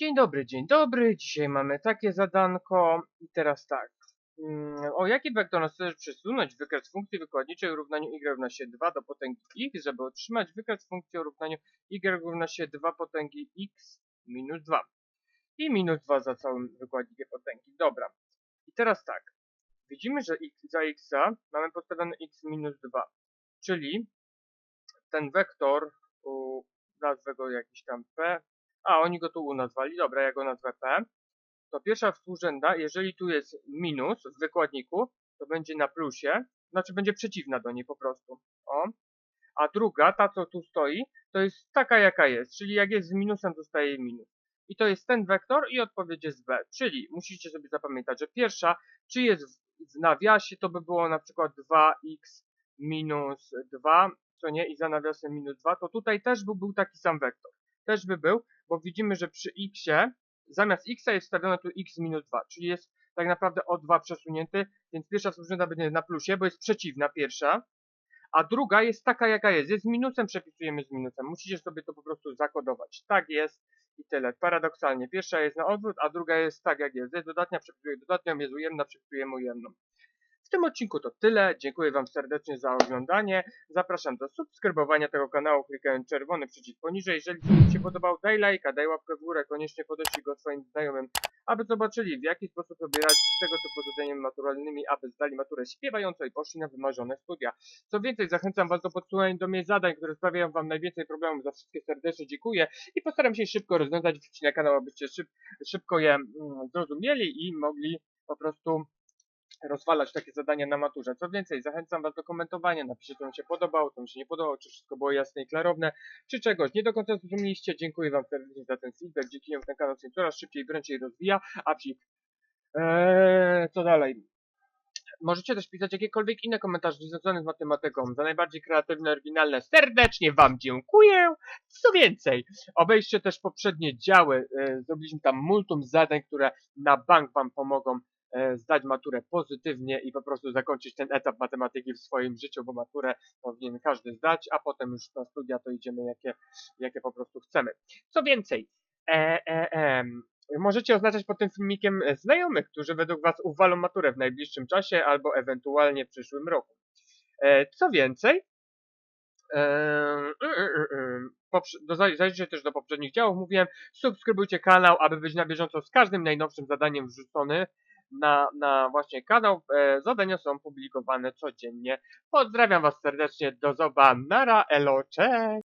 Dzień dobry, dzień dobry. Dzisiaj mamy takie zadanko. I teraz tak. Mm, O jaki wektor należy przesunąć wykres funkcji wykładniczej o równaniu y równa się 2 do potęgi x, żeby otrzymać wykres funkcji o równaniu y równa się 2 potęgi x minus 2. I minus 2 za całym wykładnikiem potęgi. Dobra. I teraz tak. Widzimy, że x, za x mamy postawione x minus 2. Czyli ten wektor, u, nazwę go jakiś tam p, a, oni go tu nazwali, dobra, ja go nazwę P. To pierwsza współrzędna, jeżeli tu jest minus w wykładniku, to będzie na plusie, znaczy będzie przeciwna do niej po prostu. O. A druga, ta co tu stoi, to jest taka jaka jest, czyli jak jest z minusem, dostaje minus. I to jest ten wektor i odpowiedź jest B. Czyli musicie sobie zapamiętać, że pierwsza, czy jest w nawiasie, to by było na przykład 2x minus 2, co nie, i za nawiasem minus 2, to tutaj też by był taki sam wektor. Też by był, bo widzimy, że przy x zamiast x jest wstawione tu x minus 2, czyli jest tak naprawdę o 2 przesunięty, więc pierwsza współrzędna będzie na plusie, bo jest przeciwna pierwsza, a druga jest taka jaka jest, jest minusem, przepisujemy z minusem, musicie sobie to po prostu zakodować, tak jest i tyle, paradoksalnie, pierwsza jest na odwrót, a druga jest tak jak jest, jest dodatnia, przepisuję dodatnią, jest ujemna, przepisujemy ujemną. W tym odcinku to tyle. Dziękuję Wam serdecznie za oglądanie. Zapraszam do subskrybowania tego kanału klikając czerwony przycisk poniżej. Jeżeli film się podobał, daj lajka, daj łapkę w górę, koniecznie podeślij go swoim znajomym, aby zobaczyli w jaki sposób sobie radzić z tego typu zadaniem maturalnymi, aby zdali maturę śpiewająco i poszli na wymarzone studia. Co więcej, zachęcam Was do podsyłania do mnie zadań, które sprawiają Wam najwięcej problemów. Za wszystkie serdecznie dziękuję i postaram się szybko rozwiązać wrzucić na kanał, abyście szyb, szybko je mm, zrozumieli i mogli po prostu rozwalać takie zadania na maturze. Co więcej, zachęcam Was do komentowania. Napiszcie, co Wam się podobało, co Wam się nie podobało, czy wszystko było jasne i klarowne, czy czegoś nie do końca zrozumieliście. Dziękuję Wam serdecznie za ten feedback. Dzięki niemu ten kanał się coraz szybciej i prędzej rozwija. A przy... Eee, co dalej? Możecie też pisać jakiekolwiek inne komentarze związane z matematyką. Za najbardziej kreatywne, oryginalne serdecznie Wam dziękuję. Co więcej, obejrzcie też poprzednie działy. E, zrobiliśmy tam multum zadań, które na bank Wam pomogą zdać maturę pozytywnie i po prostu zakończyć ten etap matematyki w swoim życiu, bo maturę powinien każdy zdać, a potem już na studia to idziemy jakie, jakie po prostu chcemy. Co więcej, e, e, em, możecie oznaczać pod tym filmikiem e, znajomych, którzy według Was uwalą maturę w najbliższym czasie albo ewentualnie w przyszłym roku. E, co więcej, y, y, y, Zajrzyjcie też do poprzednich działów. Mówiłem, subskrybujcie kanał, aby być na bieżąco z każdym najnowszym zadaniem wrzucony na, na właśnie kanał. E, zadania są publikowane codziennie. Pozdrawiam Was serdecznie. Do zobaczenia. Nara, elo, cześć!